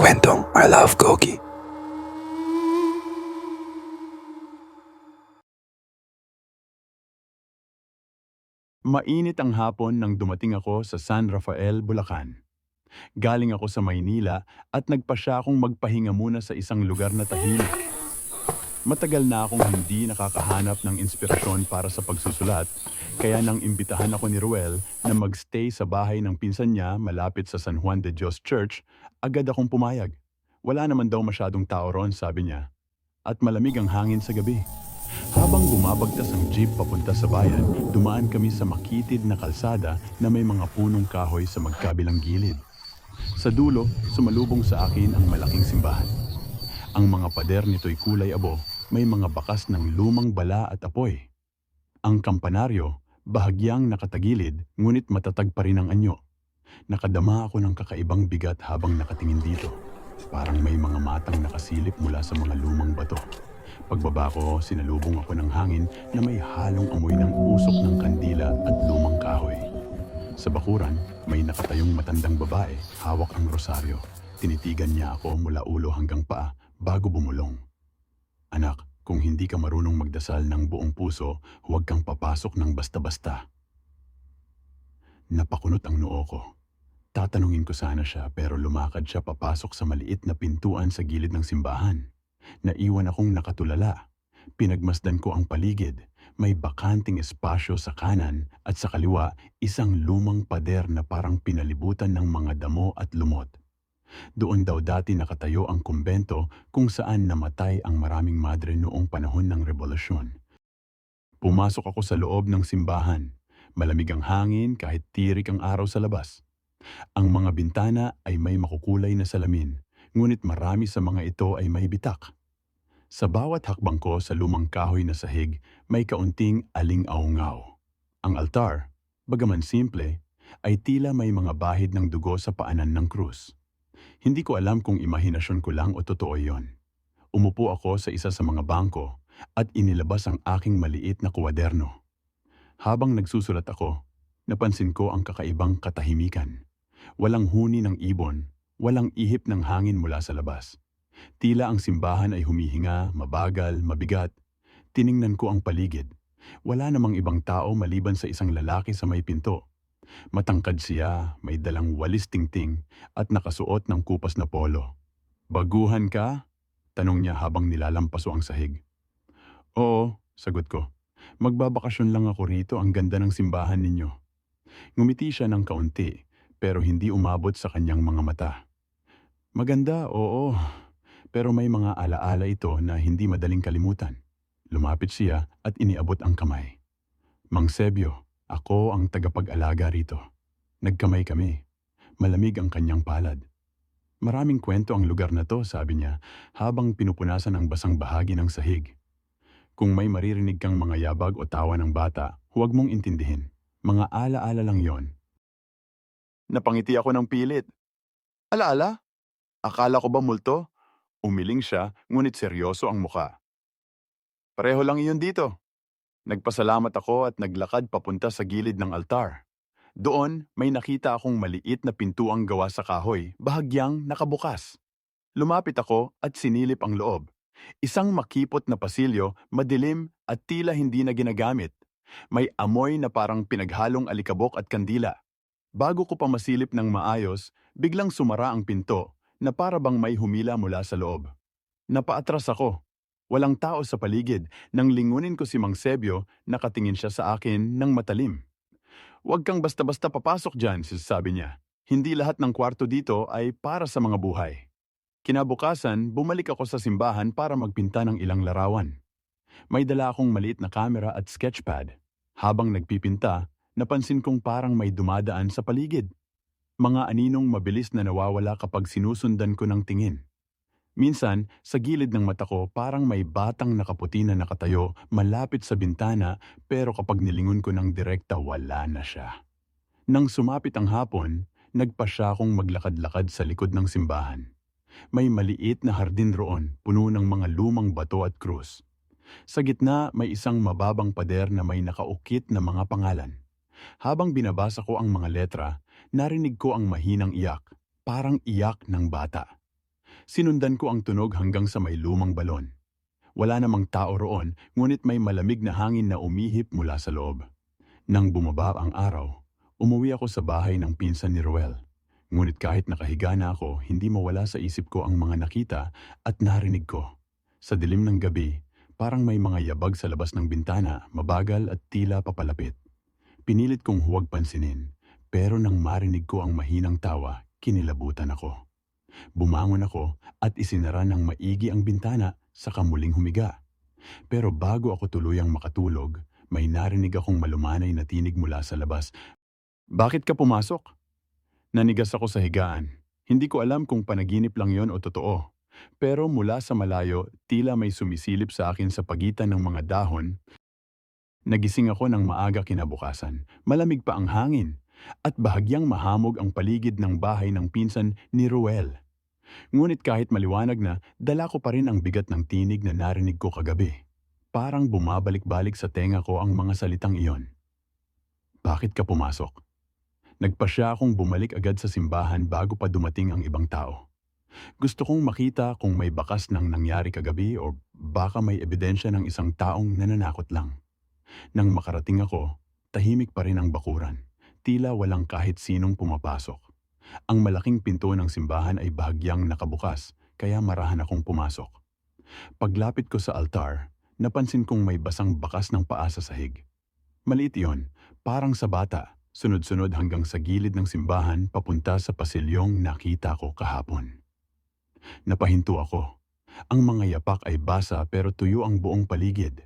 Kwentong I Love Gogi. Mainit ang hapon nang dumating ako sa San Rafael, Bulacan. Galing ako sa Maynila at nagpasya akong magpahinga muna sa isang lugar na tahimik. Matagal na akong hindi nakakahanap ng inspirasyon para sa pagsusulat, kaya nang imbitahan ako ni Ruel na magstay sa bahay ng pinsan niya malapit sa San Juan de Dios Church, agad akong pumayag. Wala naman daw masyadong tao ron, sabi niya. At malamig ang hangin sa gabi. Habang bumabagtas ang jeep papunta sa bayan, dumaan kami sa makitid na kalsada na may mga punong kahoy sa magkabilang gilid. Sa dulo, sumalubong sa akin ang malaking simbahan. Ang mga pader nito'y kulay abo, may mga bakas ng lumang bala at apoy. Ang kampanaryo, bahagyang nakatagilid, ngunit matatag pa rin ang anyo. Nakadama ako ng kakaibang bigat habang nakatingin dito. Parang may mga matang nakasilip mula sa mga lumang bato. Pagbaba ko, sinalubong ako ng hangin na may halong amoy ng usok ng kandila at lumang kahoy. Sa bakuran, may nakatayong matandang babae, hawak ang rosaryo. Tinitigan niya ako mula ulo hanggang paa bago bumulong. Anak, kung hindi ka marunong magdasal ng buong puso, huwag kang papasok ng basta-basta. Napakunot ang noo ko. Tatanungin ko sana siya pero lumakad siya papasok sa maliit na pintuan sa gilid ng simbahan. Naiwan akong nakatulala. Pinagmasdan ko ang paligid. May bakanting espasyo sa kanan at sa kaliwa isang lumang pader na parang pinalibutan ng mga damo at lumot. Doon daw dati nakatayo ang kumbento kung saan namatay ang maraming madre noong panahon ng revolusyon. Pumasok ako sa loob ng simbahan. Malamig ang hangin kahit tirik ang araw sa labas. Ang mga bintana ay may makukulay na salamin, ngunit marami sa mga ito ay may bitak. Sa bawat hakbang ko sa lumang kahoy na sahig, may kaunting aling-aungaw. Ang altar, bagaman simple, ay tila may mga bahid ng dugo sa paanan ng krus. Hindi ko alam kung imahinasyon ko lang o totoo yon. Umupo ako sa isa sa mga bangko at inilabas ang aking maliit na kuwaderno. Habang nagsusulat ako, napansin ko ang kakaibang katahimikan. Walang huni ng ibon, walang ihip ng hangin mula sa labas. Tila ang simbahan ay humihinga, mabagal, mabigat. Tiningnan ko ang paligid. Wala namang ibang tao maliban sa isang lalaki sa may pinto. Matangkad siya, may dalang walis tingting at nakasuot ng kupas na polo. Baguhan ka? Tanong niya habang nilalampaso ang sahig. Oo, sagot ko. Magbabakasyon lang ako rito, ang ganda ng simbahan ninyo. Ngumiti siya ng kaunti, pero hindi umabot sa kanyang mga mata. Maganda, oo, pero may mga alaala ito na hindi madaling kalimutan. Lumapit siya at iniabot ang kamay. Mang Sebio, ako ang tagapag-alaga rito. Nagkamay kami. Malamig ang kanyang palad. Maraming kwento ang lugar na to, sabi niya, habang pinupunasan ang basang bahagi ng sahig. Kung may maririnig kang mga yabag o tawa ng bata, huwag mong intindihin. Mga alaala lang yon. Napangiti ako ng pilit. Alaala? Akala ko ba multo? Umiling siya, ngunit seryoso ang muka. Pareho lang iyon dito. Nagpasalamat ako at naglakad papunta sa gilid ng altar. Doon, may nakita akong maliit na pintuang gawa sa kahoy, bahagyang nakabukas. Lumapit ako at sinilip ang loob. Isang makipot na pasilyo, madilim at tila hindi na ginagamit. May amoy na parang pinaghalong alikabok at kandila. Bago ko pa masilip ng maayos, biglang sumara ang pinto na para bang may humila mula sa loob. Napaatras ako. Walang tao sa paligid. Nang lingunin ko si Mang Sebio, nakatingin siya sa akin ng matalim. Huwag kang basta-basta papasok dyan, sabi niya. Hindi lahat ng kwarto dito ay para sa mga buhay. Kinabukasan, bumalik ako sa simbahan para magpinta ng ilang larawan. May dala akong maliit na kamera at sketchpad. Habang nagpipinta, napansin kong parang may dumadaan sa paligid. Mga aninong mabilis na nawawala kapag sinusundan ko ng tingin. Minsan, sa gilid ng mata ko parang may batang nakaputi na nakatayo malapit sa bintana pero kapag nilingon ko ng direkta wala na siya. Nang sumapit ang hapon, nagpa siya akong maglakad-lakad sa likod ng simbahan. May maliit na hardin roon, puno ng mga lumang bato at krus. Sa gitna may isang mababang pader na may nakaukit na mga pangalan. Habang binabasa ko ang mga letra, narinig ko ang mahinang iyak, parang iyak ng bata. Sinundan ko ang tunog hanggang sa may lumang balon. Wala namang tao roon, ngunit may malamig na hangin na umihip mula sa loob. Nang bumaba ang araw, umuwi ako sa bahay ng pinsan ni Ruel. Ngunit kahit nakahiga na ako, hindi mawala sa isip ko ang mga nakita at narinig ko. Sa dilim ng gabi, parang may mga yabag sa labas ng bintana, mabagal at tila papalapit. Pinilit kong huwag pansinin, pero nang marinig ko ang mahinang tawa, kinilabutan ako. Bumangon ako at isinara ng maigi ang bintana sa kamuling humiga. Pero bago ako tuluyang makatulog, may narinig akong malumanay na tinig mula sa labas. Bakit ka pumasok? Nanigas ako sa higaan. Hindi ko alam kung panaginip lang yon o totoo. Pero mula sa malayo, tila may sumisilip sa akin sa pagitan ng mga dahon. Nagising ako ng maaga kinabukasan. Malamig pa ang hangin. At bahagyang mahamog ang paligid ng bahay ng pinsan ni Ruel. Ngunit kahit maliwanag na, dala ko pa rin ang bigat ng tinig na narinig ko kagabi. Parang bumabalik-balik sa tenga ko ang mga salitang iyon. Bakit ka pumasok? Nagpasya akong bumalik agad sa simbahan bago pa dumating ang ibang tao. Gusto kong makita kung may bakas ng nangyari kagabi o baka may ebidensya ng isang taong nananakot lang. Nang makarating ako, tahimik pa rin ang bakuran. Tila walang kahit sinong pumapasok. Ang malaking pinto ng simbahan ay bahagyang nakabukas, kaya marahan akong pumasok. Paglapit ko sa altar, napansin kong may basang bakas ng paa sa sahig. Maliit iyon, parang sa bata, sunod-sunod hanggang sa gilid ng simbahan papunta sa pasilyong nakita ko kahapon. Napahinto ako. Ang mga yapak ay basa pero tuyo ang buong paligid.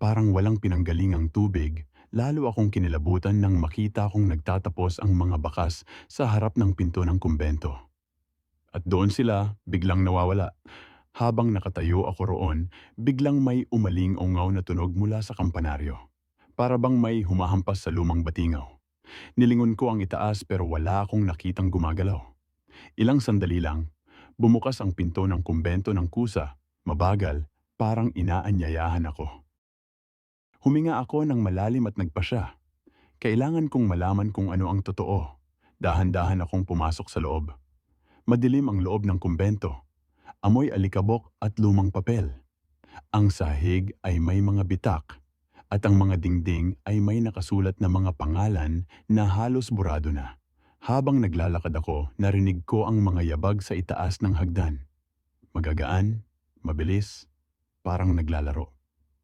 Parang walang pinanggalingang tubig, lalo akong kinilabutan nang makita kong nagtatapos ang mga bakas sa harap ng pinto ng kumbento. At doon sila, biglang nawawala. Habang nakatayo ako roon, biglang may umaling ungaw na tunog mula sa kampanaryo. Para bang may humahampas sa lumang batingaw. Nilingon ko ang itaas pero wala akong nakitang gumagalaw. Ilang sandali lang, bumukas ang pinto ng kumbento ng kusa, mabagal, parang inaanyayahan ako. Huminga ako ng malalim at nagpasya. Kailangan kong malaman kung ano ang totoo. Dahan-dahan akong pumasok sa loob. Madilim ang loob ng kumbento. Amoy alikabok at lumang papel. Ang sahig ay may mga bitak at ang mga dingding ay may nakasulat na mga pangalan na halos burado na. Habang naglalakad ako, narinig ko ang mga yabag sa itaas ng hagdan. Magagaan, mabilis, parang naglalaro.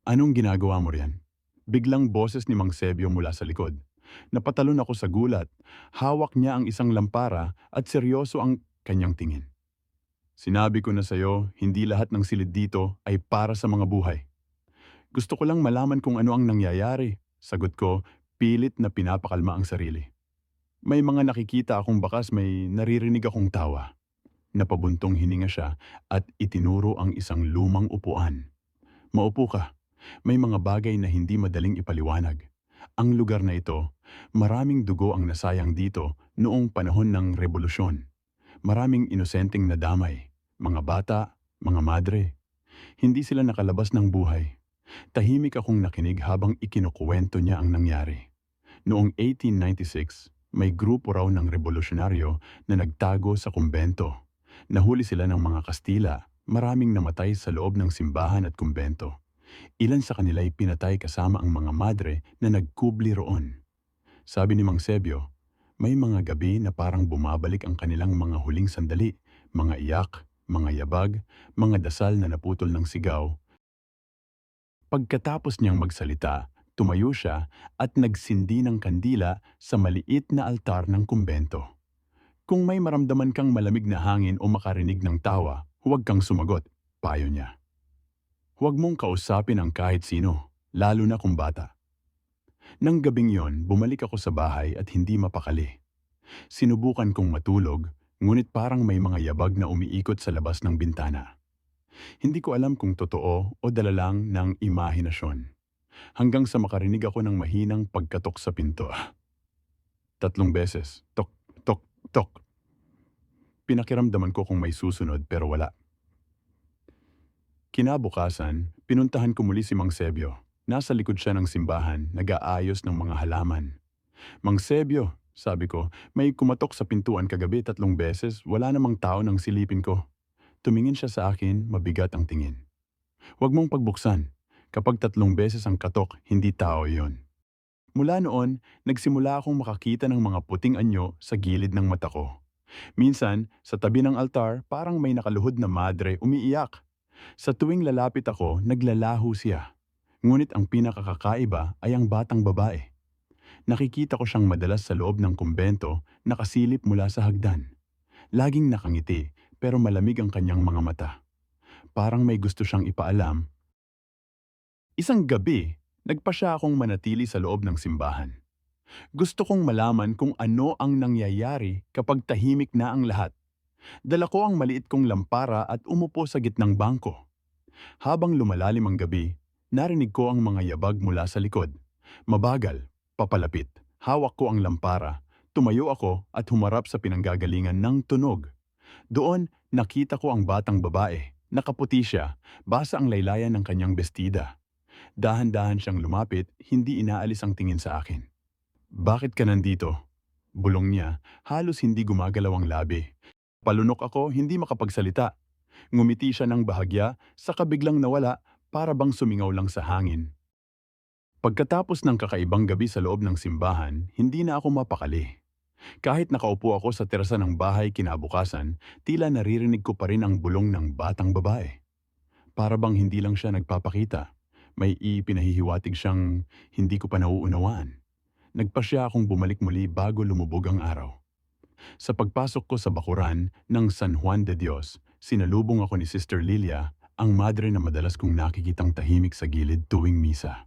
Anong ginagawa mo riyan? Biglang boses ni Mang Sebio mula sa likod. Napatalon ako sa gulat. Hawak niya ang isang lampara at seryoso ang kanyang tingin. Sinabi ko na sa'yo, hindi lahat ng silid dito ay para sa mga buhay. Gusto ko lang malaman kung ano ang nangyayari. Sagot ko, pilit na pinapakalma ang sarili. May mga nakikita akong bakas may naririnig akong tawa. Napabuntong hininga siya at itinuro ang isang lumang upuan. Maupo ka. May mga bagay na hindi madaling ipaliwanag. Ang lugar na ito, maraming dugo ang nasayang dito noong panahon ng revolusyon. Maraming inosenteng nadamay, mga bata, mga madre. Hindi sila nakalabas ng buhay. Tahimik akong nakinig habang ikinukuwento niya ang nangyari. Noong 1896, may grupo raw ng revolusyonaryo na nagtago sa kumbento. Nahuli sila ng mga Kastila, maraming namatay sa loob ng simbahan at kumbento. Ilan sa kanila ay pinatay kasama ang mga madre na nagkubli roon. Sabi ni Mang Sebio, may mga gabi na parang bumabalik ang kanilang mga huling sandali, mga iyak, mga yabag, mga dasal na naputol ng sigaw. Pagkatapos niyang magsalita, tumayo siya at nagsindi ng kandila sa maliit na altar ng kumbento. Kung may maramdaman kang malamig na hangin o makarinig ng tawa, huwag kang sumagot, payo niya. Huwag mong kausapin ang kahit sino, lalo na kung bata. Nang gabing yon, bumalik ako sa bahay at hindi mapakali. Sinubukan kong matulog, ngunit parang may mga yabag na umiikot sa labas ng bintana. Hindi ko alam kung totoo o dala lang ng imahinasyon. Hanggang sa makarinig ako ng mahinang pagkatok sa pinto. Tatlong beses, tok, tok, tok. Pinakiramdaman ko kung may susunod pero wala. Kinabukasan, pinuntahan ko muli si Mang Sebio. Nasa likod siya ng simbahan, nag-aayos ng mga halaman. Mang Sebio, sabi ko, may kumatok sa pintuan kagabi tatlong beses, wala namang tao nang silipin ko. Tumingin siya sa akin, mabigat ang tingin. Huwag mong pagbuksan. Kapag tatlong beses ang katok, hindi tao yon. Mula noon, nagsimula akong makakita ng mga puting anyo sa gilid ng mata ko. Minsan, sa tabi ng altar, parang may nakaluhod na madre umiiyak. Sa tuwing lalapit ako, naglalaho siya. Ngunit ang pinakakakaiba ay ang batang babae. Nakikita ko siyang madalas sa loob ng kumbento, nakasilip mula sa hagdan. Laging nakangiti, pero malamig ang kanyang mga mata. Parang may gusto siyang ipaalam. Isang gabi, nagpa siya akong manatili sa loob ng simbahan. Gusto kong malaman kung ano ang nangyayari kapag tahimik na ang lahat. Dala ko ang maliit kong lampara at umupo sa gitnang bangko. Habang lumalalim ang gabi, narinig ko ang mga yabag mula sa likod. Mabagal, papalapit. Hawak ko ang lampara, tumayo ako at humarap sa pinanggagalingan ng tunog. Doon, nakita ko ang batang babae. Nakaputi siya, basa ang laylayan ng kanyang bestida. Dahan-dahan siyang lumapit, hindi inaalis ang tingin sa akin. Bakit ka nandito? Bulong niya, halos hindi gumagalaw ang labi. Palunok ako, hindi makapagsalita. Ngumiti siya ng bahagya, saka biglang nawala, para bang sumingaw lang sa hangin. Pagkatapos ng kakaibang gabi sa loob ng simbahan, hindi na ako mapakali. Kahit nakaupo ako sa terasa ng bahay kinabukasan, tila naririnig ko pa rin ang bulong ng batang babae. Para bang hindi lang siya nagpapakita. May ipinahihiwatig siyang hindi ko pa nauunawaan. Nagpa siya akong bumalik muli bago lumubog ang araw. Sa pagpasok ko sa bakuran ng San Juan de Dios, sinalubong ako ni Sister Lilia, ang madre na madalas kong nakikitang tahimik sa gilid tuwing misa.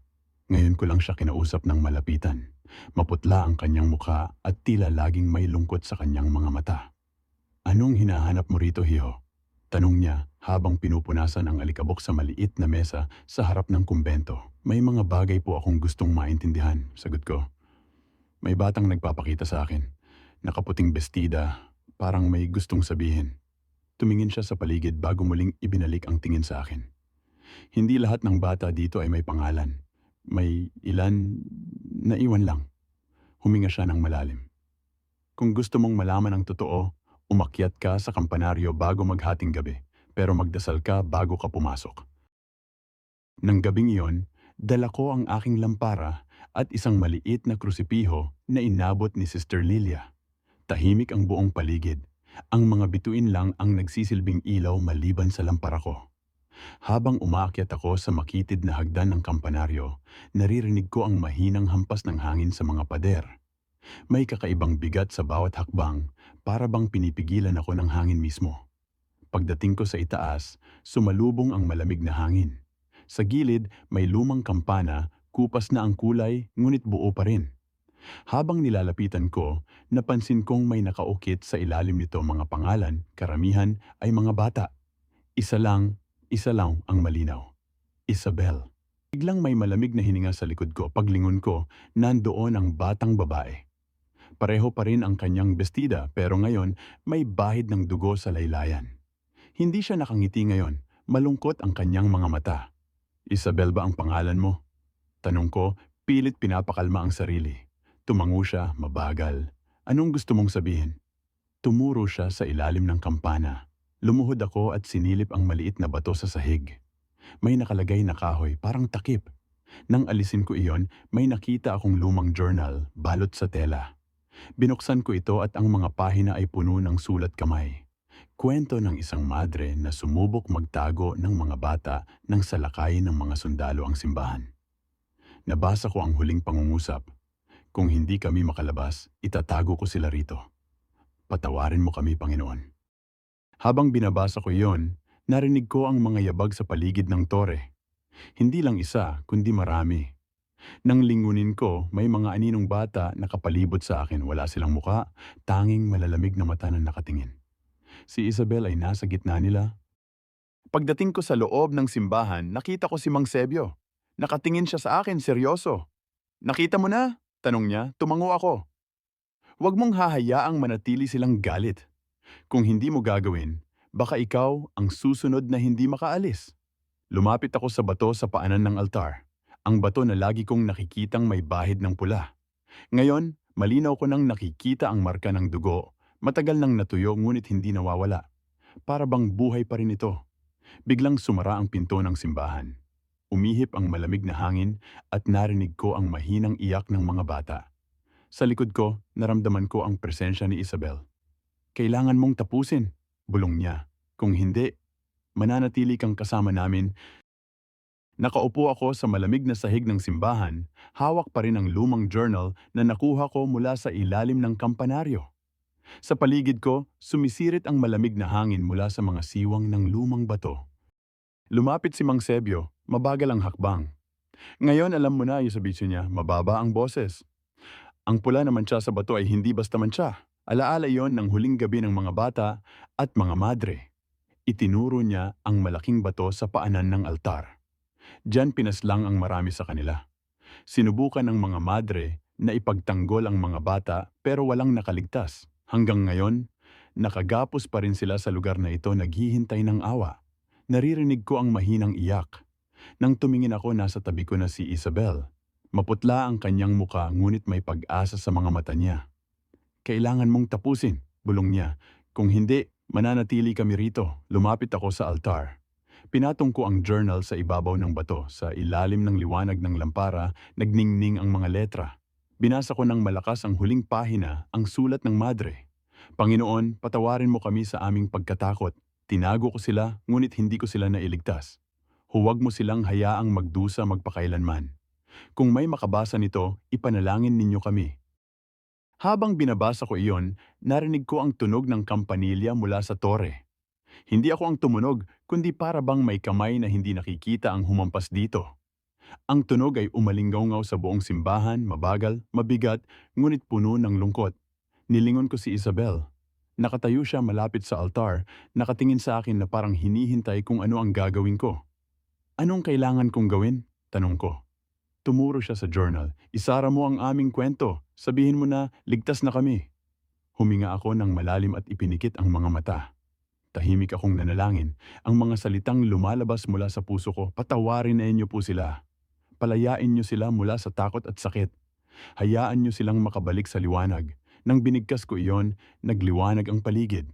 Ngayon ko lang siya kinausap ng malapitan. Maputla ang kanyang mukha at tila laging may lungkot sa kanyang mga mata. Anong hinahanap mo rito, Hiho? Tanong niya habang pinupunasan ang alikabok sa maliit na mesa sa harap ng kumbento. May mga bagay po akong gustong maintindihan, sagot ko. May batang nagpapakita sa akin. Nakaputing bestida, parang may gustong sabihin. Tumingin siya sa paligid bago muling ibinalik ang tingin sa akin. Hindi lahat ng bata dito ay may pangalan. May ilan na iwan lang. Huminga siya ng malalim. Kung gusto mong malaman ang totoo, umakyat ka sa kampanaryo bago maghating gabi, pero magdasal ka bago ka pumasok. Nang gabing iyon, dala ko ang aking lampara at isang maliit na krusipiho na inabot ni Sister Lilia. Tahimik ang buong paligid. Ang mga bituin lang ang nagsisilbing ilaw maliban sa lampara ko. Habang umaakyat ako sa makitid na hagdan ng kampanaryo, naririnig ko ang mahinang hampas ng hangin sa mga pader. May kakaibang bigat sa bawat hakbang, para bang pinipigilan ako ng hangin mismo. Pagdating ko sa itaas, sumalubong ang malamig na hangin. Sa gilid, may lumang kampana, kupas na ang kulay, ngunit buo pa rin. Habang nilalapitan ko, napansin kong may nakaukit sa ilalim nito mga pangalan, karamihan ay mga bata. Isa lang, isa lang ang malinaw. Isabel. Biglang may malamig na hininga sa likod ko. Paglingon ko, nandoon ang batang babae. Pareho pa rin ang kanyang bestida pero ngayon may bahid ng dugo sa laylayan. Hindi siya nakangiti ngayon, malungkot ang kanyang mga mata. Isabel ba ang pangalan mo? Tanong ko, pilit pinapakalma ang sarili. Tumango siya, mabagal. Anong gusto mong sabihin? Tumuro siya sa ilalim ng kampana. Lumuhod ako at sinilip ang maliit na bato sa sahig. May nakalagay na kahoy, parang takip. Nang alisin ko iyon, may nakita akong lumang journal, balot sa tela. Binuksan ko ito at ang mga pahina ay puno ng sulat kamay. Kwento ng isang madre na sumubok magtago ng mga bata nang salakayin ng mga sundalo ang simbahan. Nabasa ko ang huling pangungusap. Kung hindi kami makalabas, itatago ko sila rito. Patawarin mo kami, Panginoon. Habang binabasa ko iyon, narinig ko ang mga yabag sa paligid ng tore. Hindi lang isa, kundi marami. Nang lingunin ko, may mga aninong bata nakapalibot sa akin. Wala silang muka, tanging malalamig na mata na nakatingin. Si Isabel ay nasa gitna nila. Pagdating ko sa loob ng simbahan, nakita ko si Mang Sebio. Nakatingin siya sa akin, seryoso. Nakita mo na? Tanong niya, tumango ako. Huwag mong hahayaang manatili silang galit. Kung hindi mo gagawin, baka ikaw ang susunod na hindi makaalis. Lumapit ako sa bato sa paanan ng altar. Ang bato na lagi kong nakikitang may bahid ng pula. Ngayon, malinaw ko nang nakikita ang marka ng dugo. Matagal nang natuyo ngunit hindi nawawala. Para bang buhay pa rin ito. Biglang sumara ang pinto ng simbahan. Umihip ang malamig na hangin at narinig ko ang mahinang iyak ng mga bata. Sa likod ko, naramdaman ko ang presensya ni Isabel. Kailangan mong tapusin, bulong niya. Kung hindi, mananatili kang kasama namin. Nakaupo ako sa malamig na sahig ng simbahan, hawak pa rin ang lumang journal na nakuha ko mula sa ilalim ng kampanaryo. Sa paligid ko, sumisirit ang malamig na hangin mula sa mga siwang ng lumang bato. Lumapit si Mang Sebio, mabagal ang hakbang. Ngayon alam mo na, Yusabitsu niya, mababa ang boses. Ang pula naman siya sa bato ay hindi basta man siya. Alaala yon ng huling gabi ng mga bata at mga madre. Itinuro niya ang malaking bato sa paanan ng altar. Diyan pinaslang ang marami sa kanila. Sinubukan ng mga madre na ipagtanggol ang mga bata pero walang nakaligtas. Hanggang ngayon, nakagapos pa rin sila sa lugar na ito naghihintay ng awa. Naririnig ko ang mahinang iyak. Nang tumingin ako, nasa tabi ko na si Isabel. Maputla ang kanyang muka ngunit may pag-asa sa mga mata niya. Kailangan mong tapusin, bulong niya. Kung hindi, mananatili kami rito. Lumapit ako sa altar. Pinatong ko ang journal sa ibabaw ng bato. Sa ilalim ng liwanag ng lampara, nagningning ang mga letra. Binasa ko ng malakas ang huling pahina, ang sulat ng madre. Panginoon, patawarin mo kami sa aming pagkatakot. Tinago ko sila, ngunit hindi ko sila nailigtas. Huwag mo silang hayaang magdusa magpakailanman. Kung may makabasa nito, ipanalangin ninyo kami. Habang binabasa ko iyon, narinig ko ang tunog ng kampanilya mula sa tore. Hindi ako ang tumunog, kundi para bang may kamay na hindi nakikita ang humampas dito. Ang tunog ay umalinggaw sa buong simbahan, mabagal, mabigat, ngunit puno ng lungkot. Nilingon ko si Isabel. Nakatayo siya malapit sa altar, nakatingin sa akin na parang hinihintay kung ano ang gagawin ko. Anong kailangan kong gawin? Tanong ko. Tumuro siya sa journal. Isara mo ang aming kwento. Sabihin mo na ligtas na kami. Huminga ako ng malalim at ipinikit ang mga mata. Tahimik akong nanalangin. Ang mga salitang lumalabas mula sa puso ko, patawarin na inyo po sila. Palayain niyo sila mula sa takot at sakit. Hayaan niyo silang makabalik sa liwanag. Nang binigkas ko iyon, nagliwanag ang paligid.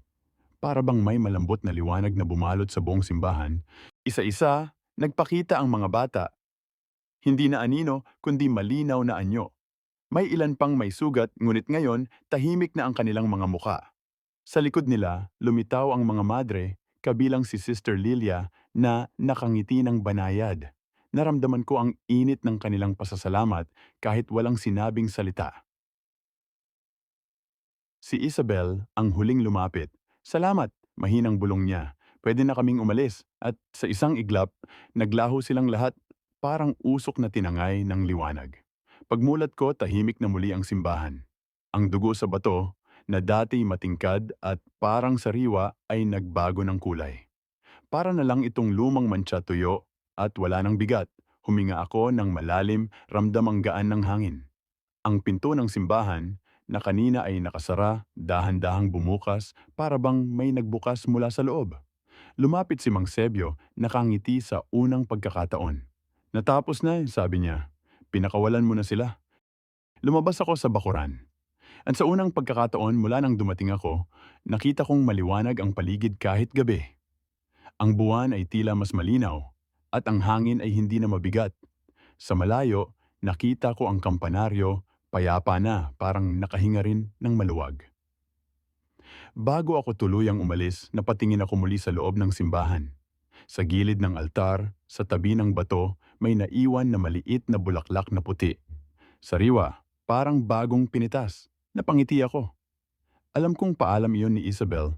Para bang may malambot na liwanag na bumalot sa buong simbahan, isa-isa, nagpakita ang mga bata. Hindi na anino, kundi malinaw na anyo. May ilan pang may sugat, ngunit ngayon, tahimik na ang kanilang mga muka. Sa likod nila, lumitaw ang mga madre, kabilang si Sister Lilia, na nakangiti ng banayad. Naramdaman ko ang init ng kanilang pasasalamat kahit walang sinabing salita. Si Isabel ang huling lumapit. Salamat, mahinang bulong niya. Pwede na kaming umalis at sa isang iglap, naglaho silang lahat parang usok na tinangay ng liwanag. Pagmulat ko, tahimik na muli ang simbahan. Ang dugo sa bato, na dati matingkad at parang sariwa ay nagbago ng kulay. Para na lang itong lumang mantsa tuyo at wala ng bigat, huminga ako ng malalim ramdam ang gaan ng hangin. Ang pinto ng simbahan na kanina ay nakasara, dahan-dahang bumukas para bang may nagbukas mula sa loob. Lumapit si Mang Sebio, nakangiti sa unang pagkakataon. Natapos na, sabi niya. Pinakawalan mo na sila. Lumabas ako sa bakuran. At sa unang pagkakataon mula nang dumating ako, nakita kong maliwanag ang paligid kahit gabi. Ang buwan ay tila mas malinaw at ang hangin ay hindi na mabigat. Sa malayo, nakita ko ang kampanaryo, payapa na parang nakahinga rin ng maluwag. Bago ako tuluyang umalis, napatingin ako muli sa loob ng simbahan. Sa gilid ng altar, sa tabi ng bato, may naiwan na maliit na bulaklak na puti. Sariwa, parang bagong pinitas. Napangiti ako. Alam kong paalam iyon ni Isabel